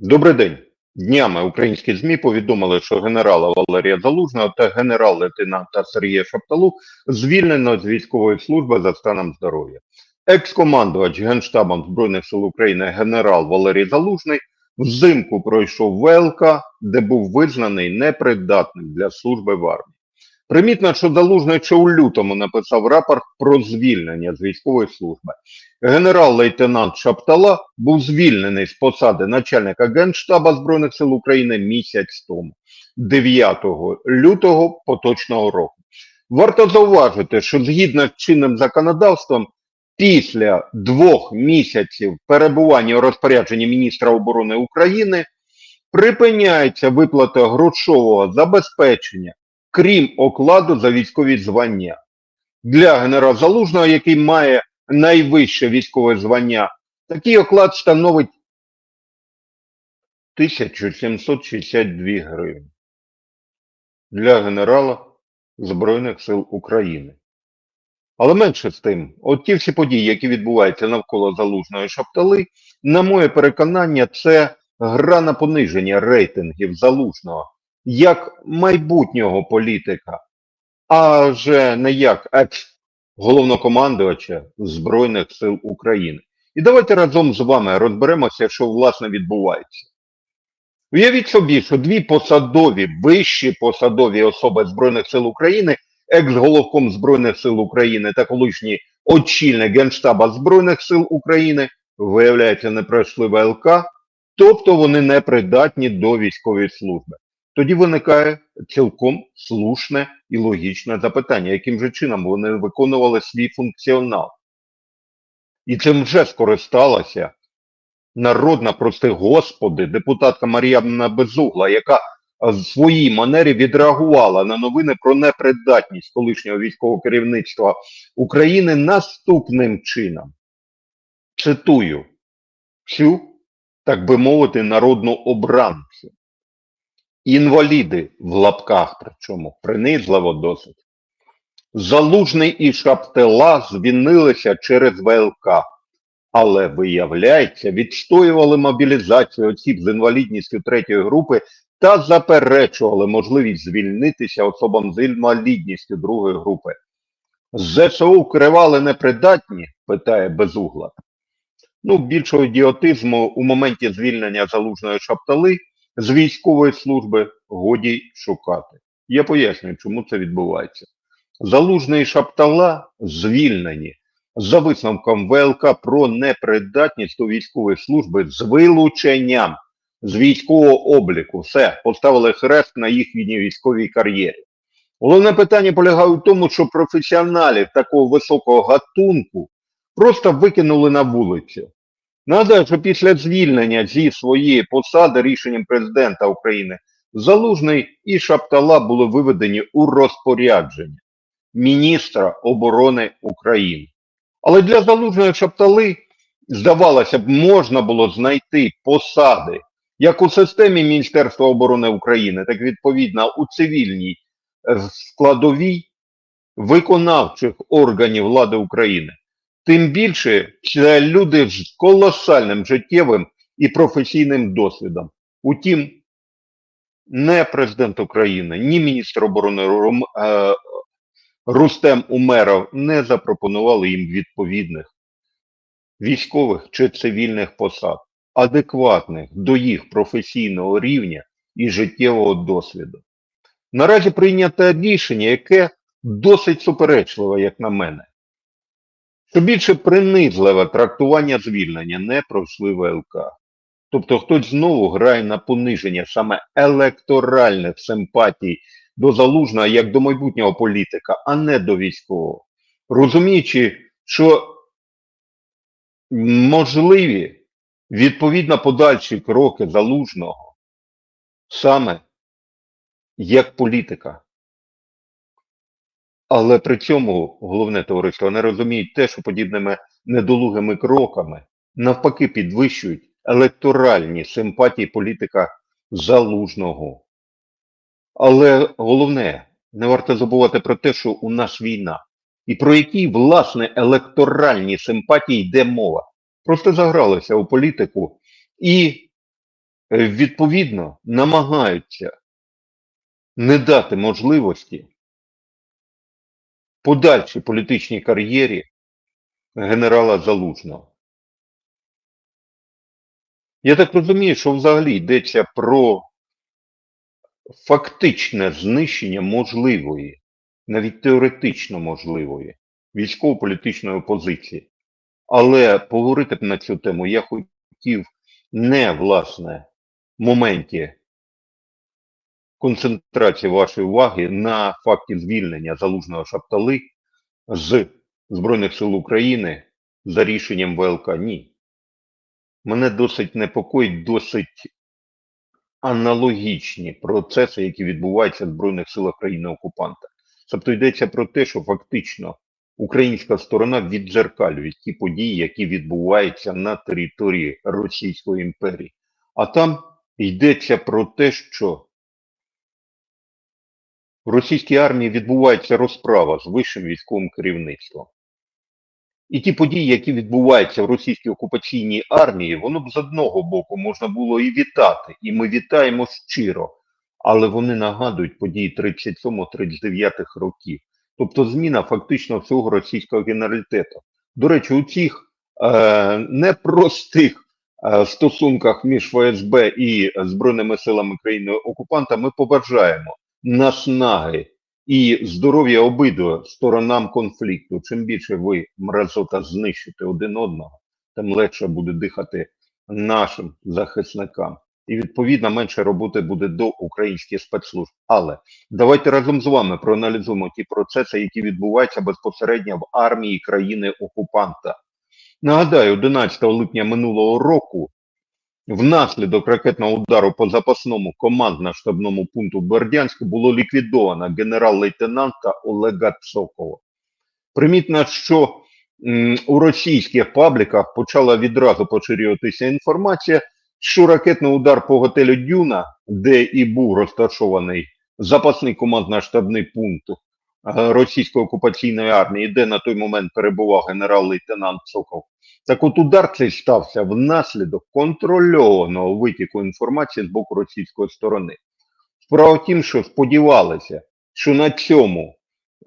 Добрий день. Днями українські ЗМІ повідомили, що генерала Валерія Залужного та генерал-лейтенанта Сергія Шапталу звільнено з військової служби за станом здоров'я. Екс-командувач Генштабом Збройних сил України генерал Валерій Залужний взимку пройшов ВЛК, де був визнаний непридатним для служби в армії. Примітно, що Залужний ще у лютому написав рапорт про звільнення з військової служби. Генерал-лейтенант Шаптала був звільнений з посади начальника Генштаба Збройних сил України місяць тому, 9 лютого поточного року. Варто зауважити, що згідно з чинним законодавством, після двох місяців перебування у розпорядженні міністра оборони України припиняється виплата грошового забезпечення, крім окладу за військові звання. Для генерала Залужного, який має найвище військове звання, такий оклад становить 1762 гривні для генерала Збройних сил України. Але менше з тим, от ті всі події, які відбуваються навколо Залужної Шаптали, на моє переконання, це гра на пониження рейтингів Залужного як майбутнього політика, а вже не як екс-головнокомандувача Збройних сил України. І давайте разом з вами розберемося, що власне відбувається. Уявіть собі, що дві посадові, вищі посадові особи Збройних сил України, екс-головком Збройних сил України та колишній очільник Генштаба Збройних сил України, виявляється, не пройшли ВЛК, тобто вони не придатні до військової служби. Тоді виникає цілком слушне і логічне запитання, яким же чином вони виконували свій функціонал. І цим вже скористалася народна, прости господи, депутатка Мар'яна Безугла, яка в своїй манері відреагувала на новини про непридатність колишнього військового керівництва України наступним чином. Цитую цю, так би мовити, народну обранцю. Інваліди в лапках, причому принизливо досить. Залужний і Шаптела звільнилися через ВЛК, але, виявляється, відстоювали мобілізацію осіб з інвалідністю третьої групи та заперечували можливість звільнитися особам з інвалідністю другої групи. ЗСУ вкривали непридатні, питає Безугла. Ну, більшого ідіотизму у моменті звільнення залужної шаптали з військової служби годі шукати. Я пояснюю, чому це відбувається. Залужний шаптала звільнені за висновком ВЛК про непридатність до військової служби з вилученням з військового обліку. Все, поставили хрест на їхній військовій кар'єрі. Головне питання полягає в тому, що професіоналів такого високого гатунку просто викинули на вулицю. Нагадаю, що після звільнення зі своєї посади рішенням президента України Залужний і Шаптала були виведені у розпорядження міністра оборони України. Але для Залужної Шаптали, здавалося б, можна було знайти посади як у системі Міністерства оборони України, так відповідно у цивільній е, складовій виконавчих органів влади України. Тим більше це люди з колосальним життєвим і професійним досвідом. Утім, не президент України, ні міністр оборони е, Рустем Умеров не запропонували їм відповідних військових чи цивільних посад, адекватних до їх професійного рівня і життєвого досвіду. Наразі прийнято рішення, яке досить суперечливе, як на мене. Що більше принизливе трактування звільнення не пройшли ВЛК. Тобто хтось знову грає на пониження саме електоральних симпатій до залужного як до майбутнього політика, а не до військового. Розуміючи, що можливі відповідно подальші кроки залужного саме як політика. Але при цьому головне товариство не розуміють те, що подібними недолугими кроками навпаки підвищують електоральні симпатії політика залужного. Але головне, не варто забувати про те, що у нас війна. І про які, власне, електоральні симпатії йде мова. Просто загралися у політику і е, відповідно намагаються не дати можливості подальшій політичній кар'єрі генерала Залужного. Я так розумію, що взагалі йдеться про фактичне знищення можливої, навіть теоретично можливої, військово-політичної опозиції. Але поговорити на цю тему я хотів не власне в моменті концентрації вашої уваги на факті звільнення залужного шаптали з Збройних сил України за рішенням ВЛК. Ні. Мене досить непокоїть досить аналогічні процеси, які відбуваються в Збройних силах країни-окупанта. Тобто йдеться про те, що фактично українська сторона віддзеркалює ті події, які відбуваються на території Російської імперії. А там йдеться про те, що в російській армії відбувається розправа з вищим військовим керівництвом. І ті події, які відбуваються в російській окупаційній армії, воно б з одного боку можна було і вітати, і ми вітаємо щиро, але вони нагадують події 37-39 років. Тобто зміна фактично всього російського генералітету. До речі, у цих е, непростих е, стосунках між ФСБ і Збройними силами країни окупанта ми побажаємо наснаги і здоров'я обидва сторонам конфлікту. Чим більше ви мразота знищите один одного, тим легше буде дихати нашим захисникам. І відповідно менше роботи буде до українських спецслужб. Але давайте разом з вами проаналізуємо ті процеси, які відбуваються безпосередньо в армії країни окупанта. Нагадаю, 11 липня минулого року Внаслідок ракетного удару по запасному командно-штабному пункту Бердянську було ліквідовано генерал-лейтенанта Олега Цокова. Примітно, що у російських пабліках почала відразу поширюватися інформація, що ракетний удар по готелю Дюна, де і був розташований запасний командно-штабний пункт російської окупаційної армії, де на той момент перебував генерал-лейтенант Цоков, так от удар цей стався внаслідок контрольованого витіку інформації з боку російської сторони. Справа в тім, що сподівалися, що на цьому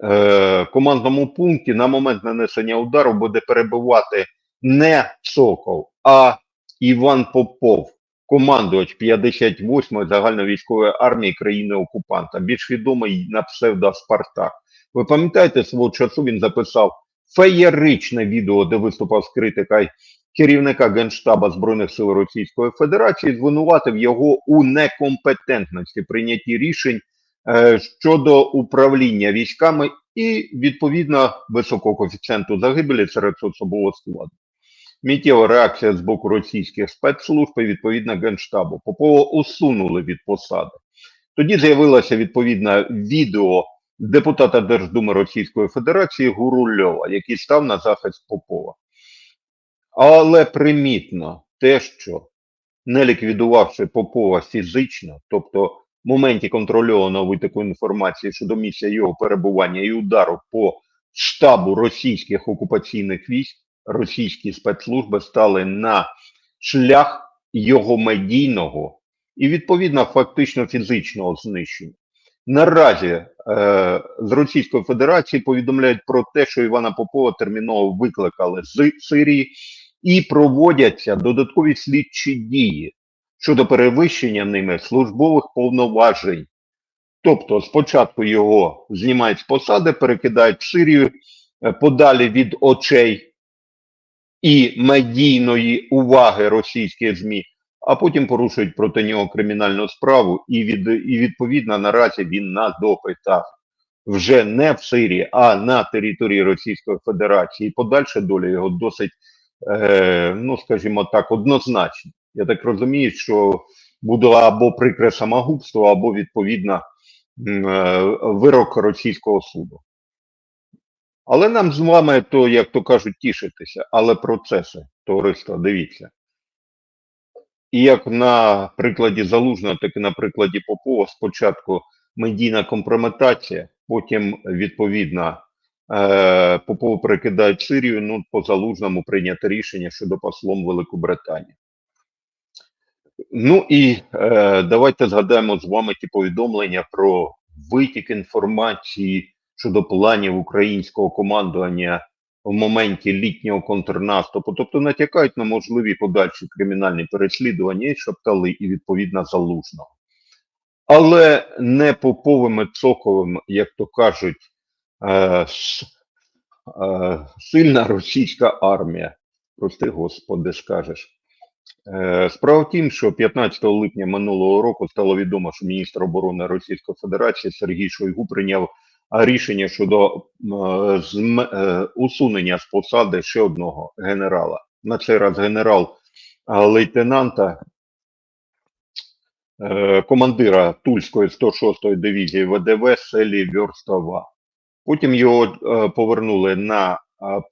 е, командному пункті на момент нанесення удару буде перебувати не Сокол, а Іван Попов, командувач 58-ї загальновійськової армії країни-окупанта, більш відомий на псевдо Спартак. Ви пам'ятаєте, свого часу він записав феєричне відео, де виступав з критикою керівника Генштаба Збройних сил Російської Федерації, звинуватив його у некомпетентності прийнятті рішень е, щодо управління військами і відповідно високого коефіцієнту загибелі серед особового складу. Міттєва реакція з боку російських спецслужб і відповідно Генштабу. Попова усунули від посади. Тоді з'явилося відповідне відео депутата Держдуми Російської Федерації Гурульова, який став на захист Попова. Але примітно те, що не ліквідувавши Попова фізично, тобто в моменті контрольованого витоку інформації щодо місця його перебування і удару по штабу російських окупаційних військ, російські спецслужби стали на шлях його медійного і відповідно фактично фізичного знищення. Наразі е, з Російської Федерації повідомляють про те, що Івана Попова терміново викликали з Сирії і проводяться додаткові слідчі дії щодо перевищення ними службових повноважень. Тобто спочатку його знімають з посади, перекидають в Сирію е, подалі від очей і медійної уваги російських ЗМІ, а потім порушують проти нього кримінальну справу, і від і відповідно наразі він на допитах вже не в Сирії, а на території Російської Федерації. І подальша доля його досить, е, ну скажімо так, однозначна. Я так розумію, що буде або прикре самогубство, або відповідно е, вирок російського суду. Але нам з вами, то, як то кажуть, тішитися, але процеси, товариство, дивіться. І як на прикладі Залужного, так і на прикладі Попова спочатку медійна компрометація, потім відповідно е, Попова перекидають Сирію, ну по Залужному прийнято рішення щодо послом Велику Британію. Ну і е, давайте згадаємо з вами ті повідомлення про витік інформації щодо планів українського командування в моменті літнього контрнаступу, тобто натякають на можливі подальші кримінальні переслідування і шептали і відповідно залужного. Але не поповими цоковим, як то кажуть, е, с- е, сильна російська армія. Прости господи, скажеш. Е, Справа в тім, що 15 липня минулого року стало відомо, що міністр оборони Російської Федерації Сергій Шойгу прийняв рішення щодо е, е, усунення з посади ще одного генерала. На цей раз генерал а, лейтенанта, е, командира Тульської 106-ї дивізії ВДВ селі Вьорстова. Потім його повернули на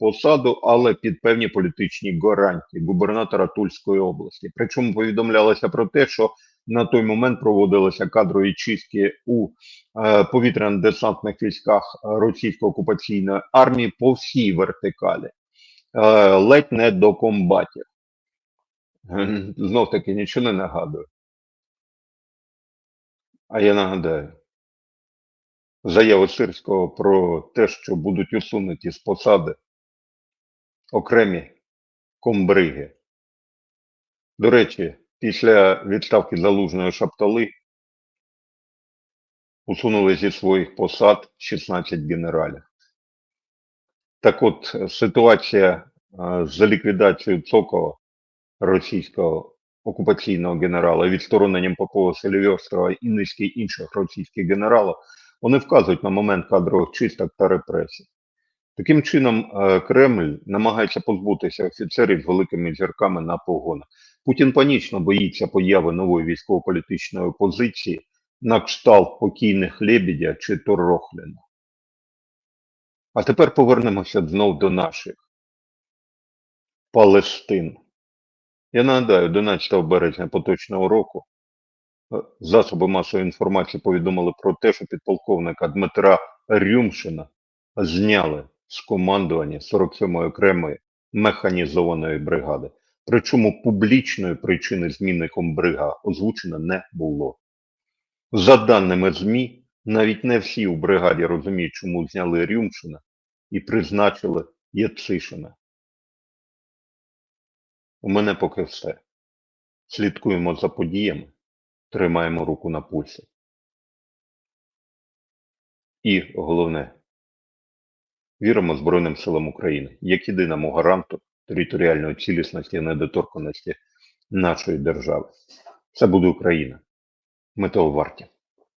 посаду, але під певні політичні гарантії губернатора Тульської області. Причому повідомлялося про те, що на той момент проводилися кадрові чистки у е, повітряно-десантних військах російської окупаційної армії по всій вертикалі, е, ледь не до комбатів. Знов таки нічого не нагадую. А я нагадаю заяву Сирського про те, що будуть усунуті з посади окремі комбриги. До речі, після відставки залужної шаптали усунули зі своїх посад 16 генералів. Так от, ситуація е, з ліквідацією Цокова, російського окупаційного генерала, відстороненням Попова Селівьострова і низки інших російських генералів, вони вказують на момент кадрових чисток та репресій. Таким чином, е, Кремль намагається позбутися офіцерів з великими зірками на погонах. Путін панічно боїться появи нової військово-політичної опозиції на кшталт покійних Лебедя чи Торохліна. А тепер повернемося знов до наших Палестин. Я нагадаю, 11 березня поточного року е, засоби масової інформації повідомили про те, що підполковника Дмитра Рюмшина зняли з командування 47-ї окремої механізованої бригади. Причому публічної причини зміни комбрига озвучено не було. За даними ЗМІ, навіть не всі у бригаді розуміють, чому зняли Рюмшина і призначили Яцишина. У мене поки все. Слідкуємо за подіями, тримаємо руку на пульсі. І головне, віримо Збройним силам України як єдиному гаранту територіальної цілісності і недоторканості нашої держави. Це буде Україна. Ми того варті.